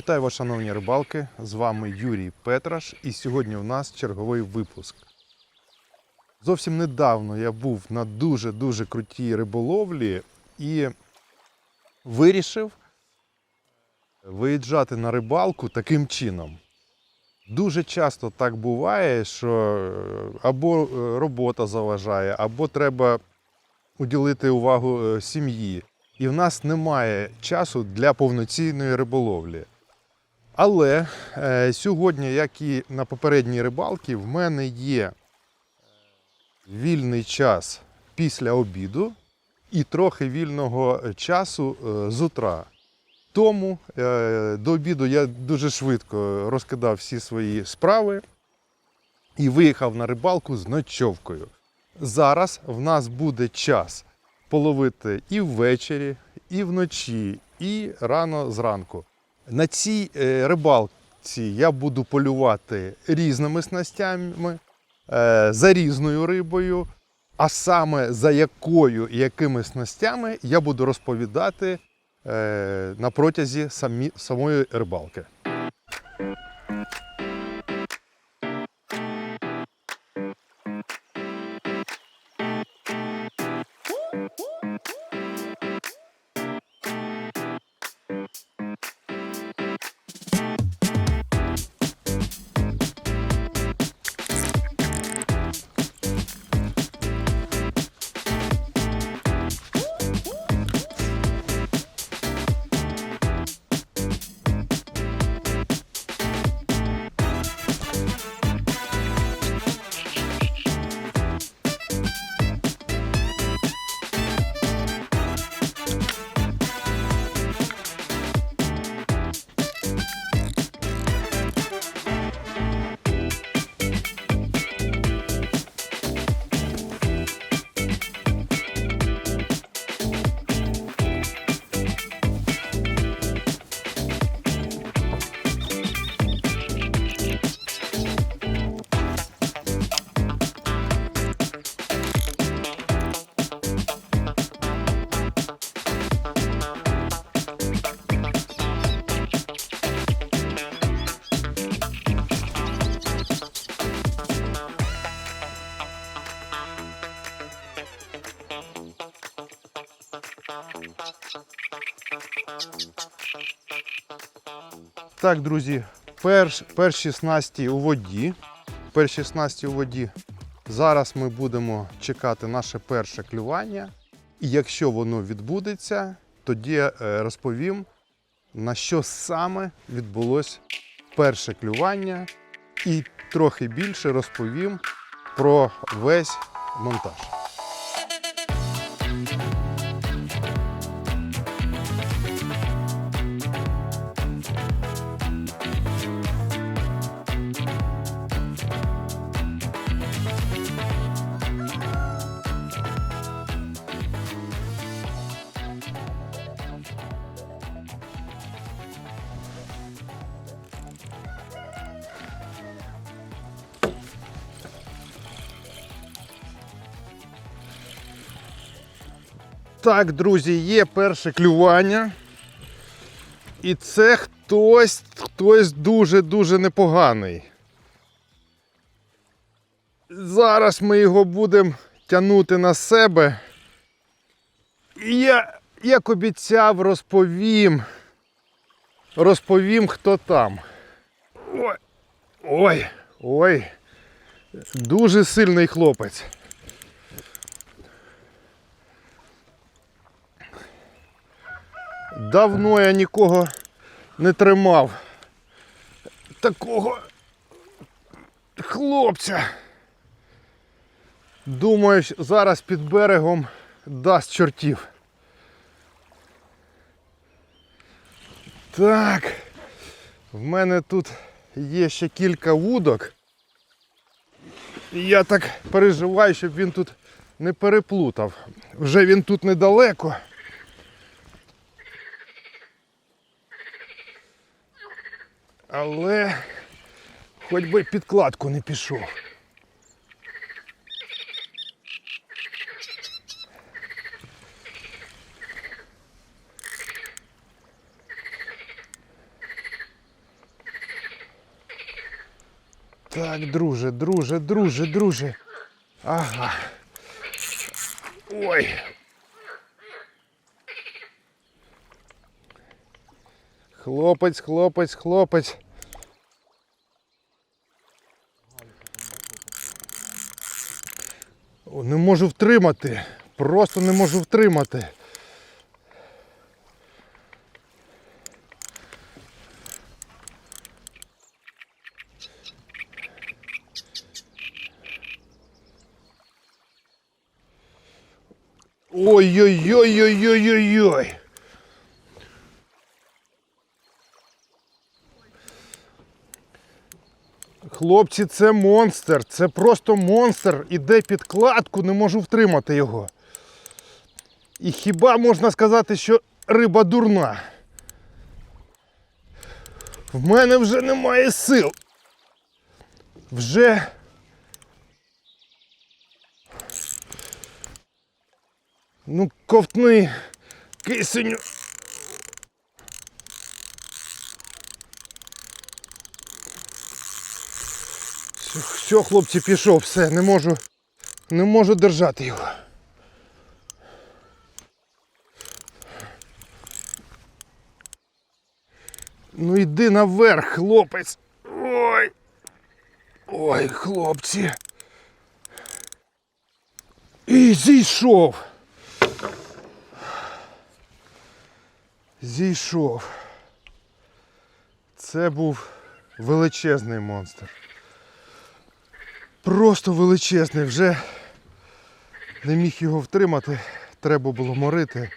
Вітаю вас, шановні рибалки! З вами Юрій Петраш, і сьогодні у нас черговий випуск. Зовсім недавно я був на дуже-дуже крутій риболовлі і вирішив виїжджати на рибалку таким чином. Дуже часто так буває, що е, або е, робота заважає, або треба уділити увагу е, сім'ї. І в нас немає часу для повноцінної риболовлі. Але е, сьогодні, як і на попередній рибалці, в мене є вільний час після обіду і трохи вільного часу е, з утра. Тому е, до обіду я дуже швидко розкидав всі свої справи і виїхав на рибалку з ночовкою. Зараз в нас буде час половити і ввечері, і вночі, і рано зранку. На цій е, рибалці я буду полювати різними снастями, е, за різною рибою, а саме за якою і якими снастями я буду розповідати е, на протязі самої рибалки. Так, друзі, перш, перші снасті у воді. Перші снасті у воді. Зараз ми будемо чекати наше перше клювання. І якщо воно відбудеться, тоді е, розповім, на що саме відбулось перше клювання, і трохи більше розповім про весь монтаж. Так, друзі, є перше клювання. І це хтось, хтось дуже-дуже непоганий. Зараз ми його будемо тягнути на себе. І я, як обіцяв, розповім. Розповім, хто там. Ой, ой, ой. Дуже сильний хлопець. Давно я нікого не тримав. Такого хлопця. Думаю, зараз під берегом дасть чортів. Так. В мене тут є ще кілька вудок. Я так переживаю, щоб він тут не переплутав. Вже він тут недалеко. Але хоч би підкладку не пішов. Так, друже, друже, друже, друже. Ага. Ой. Хлопець, хлопець, хлопець. О, Не можу втримати. Просто не можу втримати. Ой-ой-ой-ой-ой-ой-ой. Хлопці, це монстр, це просто монстр. Іде підкладку, не можу втримати його. І хіба можна сказати, що риба дурна? В мене вже немає сил. Вже. Ну, ковтни, кисеню. Все, хлопці, пішов, все, не можу, не можу держати його. Ну йди наверх, хлопець. Ой. Ой, хлопці. І зійшов. Зійшов. Це був величезний монстр. Просто величезний. Вже не міг його втримати. Треба було морити.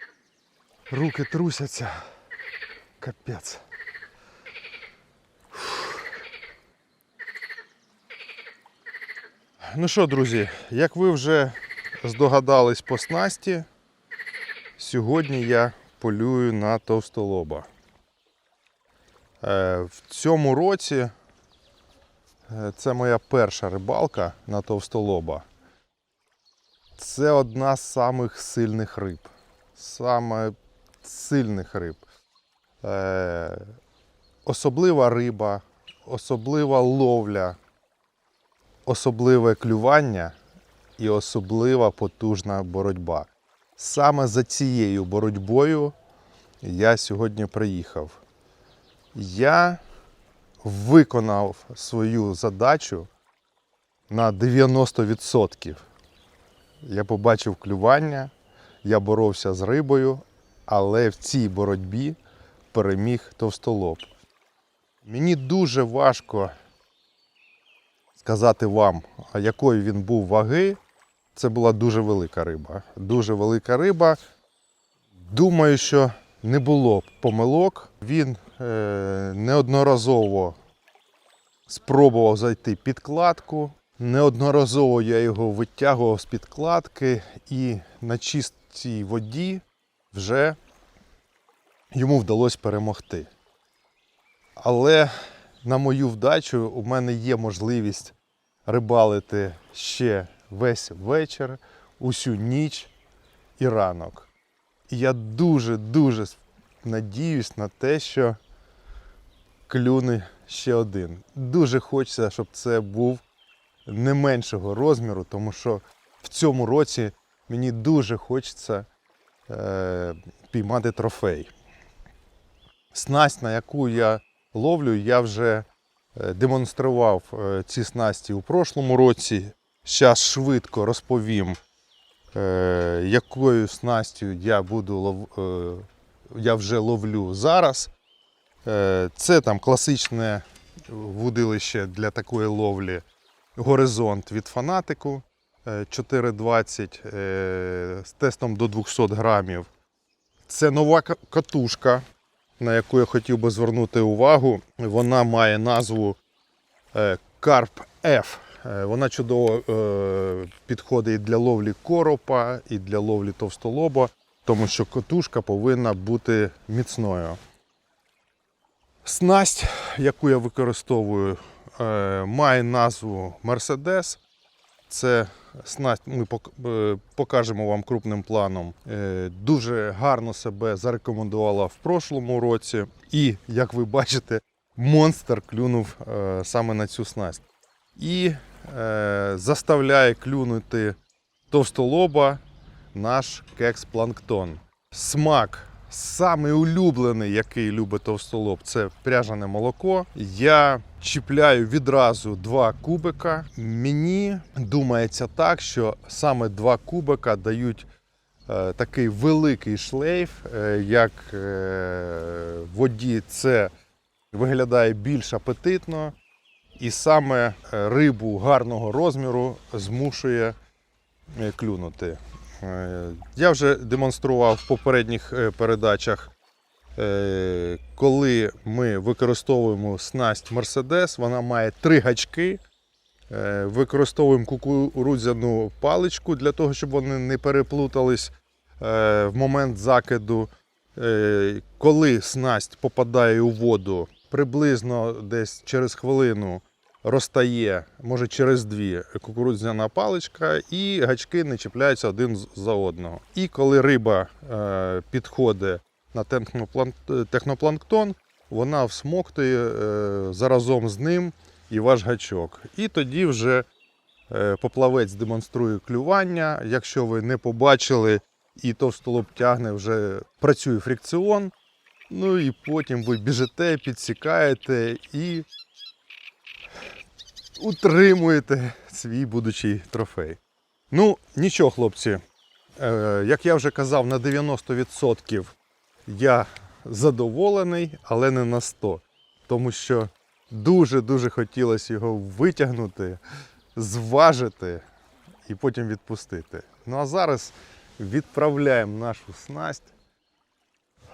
Руки трусяться. Капець. Ну що, друзі, як ви вже здогадались по снасті, сьогодні я полюю на товстолоба. Е, В цьому році це моя перша рибалка на товстолоба. Це одна з самих сильних риб. Саме сильних риб. Е, Особлива риба, особлива ловля, особливе клювання і особлива потужна боротьба. Саме за цією боротьбою я сьогодні приїхав. Я виконав свою задачу на 90%. Я побачив клювання, я боровся з рибою, але в цій боротьбі переміг товстолоб. Мені дуже важко сказати вам, якої він був ваги. Це була дуже велика риба. Дуже велика риба. Думаю, що не було помилок. Він неодноразово спробував зайти під кладку. Неодноразово я його витягував з підкладки і на чистій воді вже йому вдалося перемогти. Але на мою вдачу у мене є можливість рибалити ще весь вечір, усю ніч і ранок. І я дуже-дуже надіюсь на те, що клюне ще один. Дуже хочеться, щоб це був не меншого розміру, тому що в цьому році мені дуже хочеться е, піймати трофей. Снасть, на яку я ловлю, я вже е, демонстрував е, ці снасті у прошлому році. Зараз швидко розповім, е, якою снастю я буду я вже ловлю зараз. Е, Це там класичне вудилище для такої ловлі горизонт від фанатику е, 4,20 е, з тестом до 200 грамів. Це нова катушка, на яку я хотів би звернути увагу. Вона має назву е, Carp F. Е, Вона чудово е, підходить і для ловлі коропа, і для ловлі товстолоба, тому що катушка повинна бути міцною. Снасть, яку я використовую, е, має назву Mercedes. Це снасть, ми е, покажемо вам крупним планом. Е, Дуже гарно себе зарекомендувала в прошлому році. І, як ви бачите, монстр клюнув саме на цю снасть. і заставляє клюнути товстолоба наш кекс-планктон. Смак самий улюблений, який любить товстолоб, це пряжене молоко. Я чіпляю відразу два кубика. Мені думається так, що саме два кубика дають е, такий великий шлейф, е, як е, в воді це виглядає більш апетитно, і саме е, рибу гарного розміру змушує е, клюнути. Е, Я вже демонстрував в попередніх е, передачах, е, коли ми використовуємо снасть Mercedes, вона має три гачки. Використовуємо кукурудзяну паличку для того, щоб вони не переплутались в момент закиду. Коли снасть попадає у воду, приблизно десь через хвилину розтає, може через дві кукурудзяна паличка, і гачки не чіпляються один за одного. І коли риба е, підходить на технопланктон, вона всмоктує е, заразом з ним і ваш гачок. І тоді вже е, поплавець демонструє клювання. Якщо ви не побачили і товстолоб тягне, вже працює фрикціон. Ну і потім ви біжите, підсікаєте і утримуєте свій будучий трофей. Ну, нічого, хлопці. Е, як я вже казав, на 90% я задоволений, але не на 100%. Тому що дуже-дуже хотілося його витягнути, зважити і потім відпустити. Ну а зараз відправляємо нашу снасть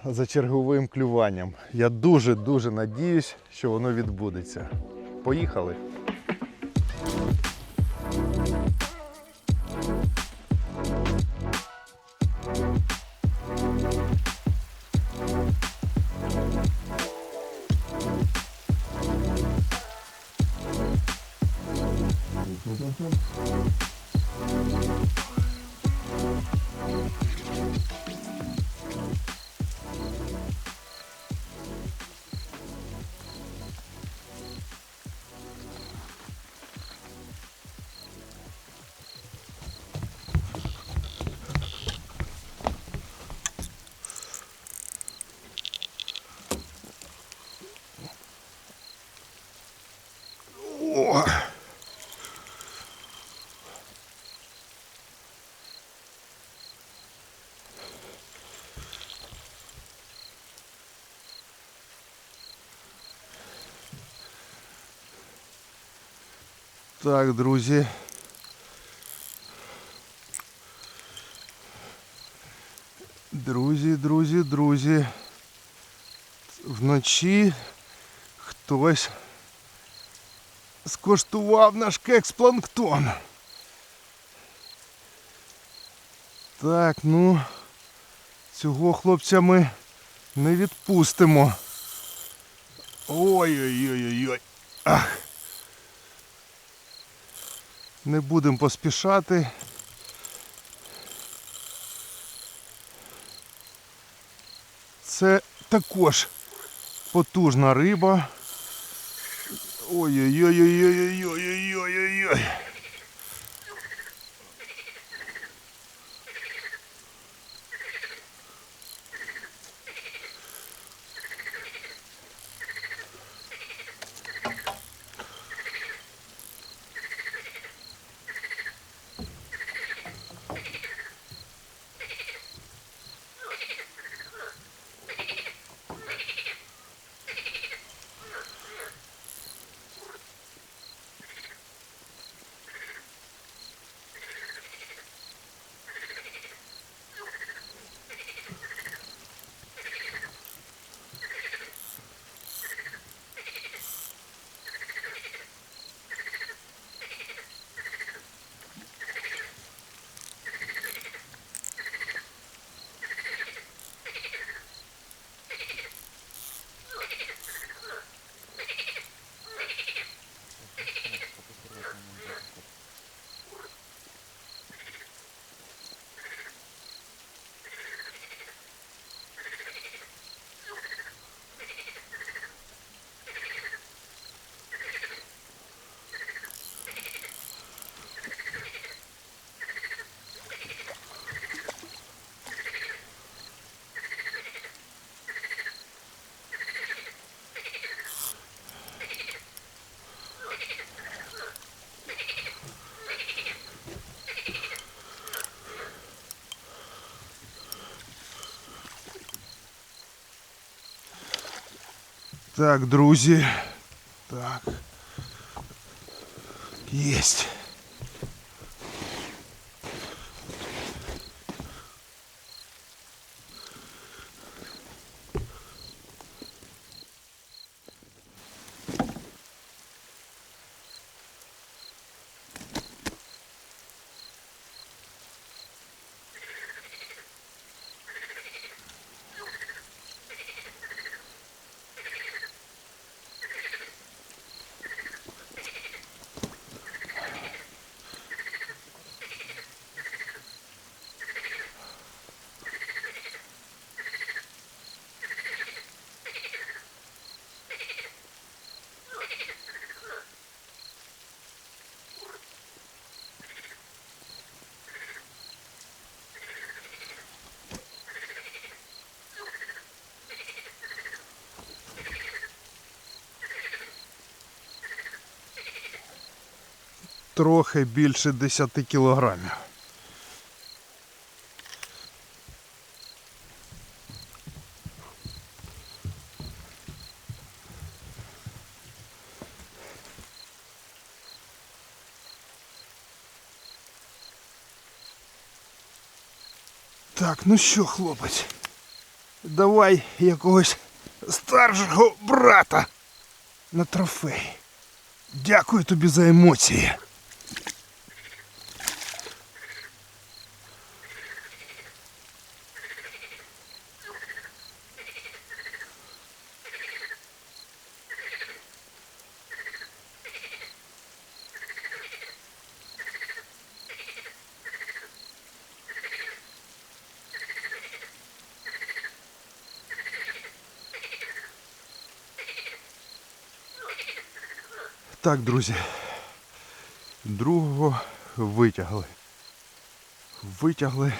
за черговим клюванням. Я дуже-дуже надіюсь, що воно відбудеться. Поїхали! 嗯。嗯嗯 Так, друзі. Друзі, друзі, друзі. Вночі хтось скоштував наш кекс-планктон. Так, ну, цього хлопця ми не відпустимо. Ой-ой-ой-ой-ой. Ах. Не будемо поспішати. Це також потужна риба. Ой-ой-ой-ой-ой-ой-ой-ой-ой-ой. Так, друзі. Так. Єсть. Трохи більше 10 кілограмів. Так, ну що, хлопець, давай якогось старшого брата на трофей. Дякую тобі за емоції. Так, друзі. Другого витягли. Витягли.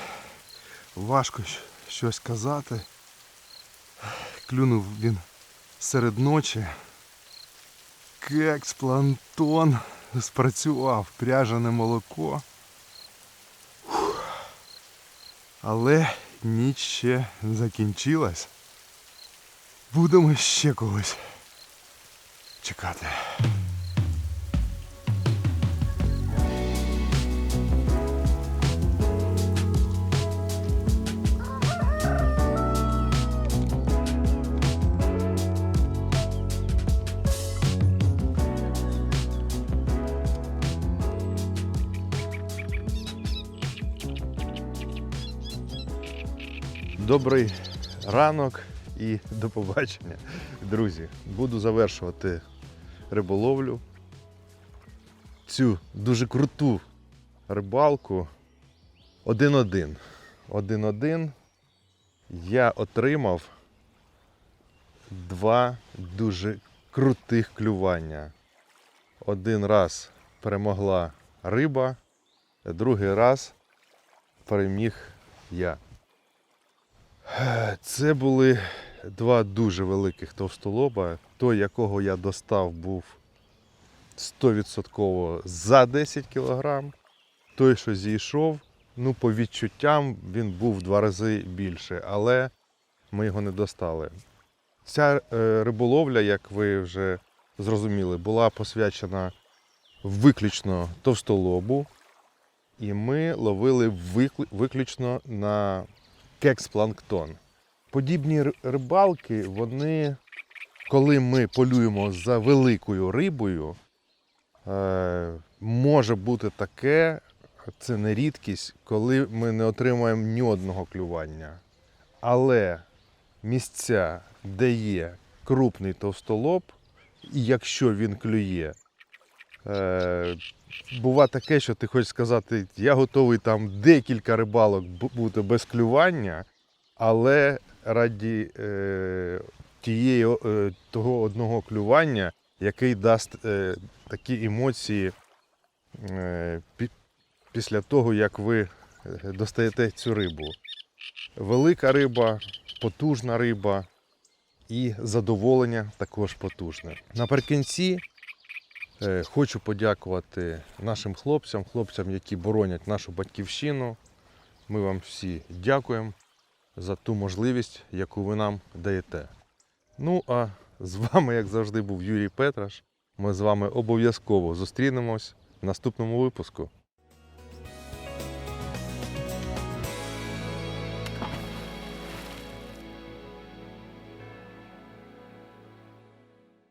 Важко щось казати. Клюнув він серед ночі. Кекс, плантон спрацював, пряжене молоко. Але ніч ще закінчилась. Будемо ще когось чекати. Добрий ранок і до побачення, друзі. Буду завершувати риболовлю. Цю дуже круту рибалку. Один-один. Один-один. Я отримав два дуже крутих клювання. Один раз перемогла риба, другий раз переміг я. Це були два дуже великих товстолоба. Той, якого я достав, був 100% за 10 кг. Той, що зійшов, ну, по відчуттям, він був в два рази більше, але ми його не достали. Ця е, риболовля, як ви вже зрозуміли, була посвячена виключно товстолобу. І ми ловили виключно на кекс-планктон. Подібні рибалки, вони, коли ми полюємо за великою рибою, е, може бути таке, це не рідкість, коли ми не отримаємо ні одного клювання. Але місця, де є крупний товстолоб, і якщо він клює, е, бува таке, що ти хочеш сказати, я готовий там декілька рибалок бути без клювання, але раді е, тієї, е, того одного клювання, який дасть е, такі емоції е, пі- після того, як ви е, достаєте цю рибу. Велика риба, потужна риба і задоволення також потужне. Наприкінці Хочу подякувати нашим хлопцям, хлопцям, які боронять нашу батьківщину. Ми вам всі дякуємо за ту можливість, яку ви нам даєте. Ну а З вами, як завжди, був Юрій Петраш. Ми з вами обов'язково зустрінемось в наступному випуску.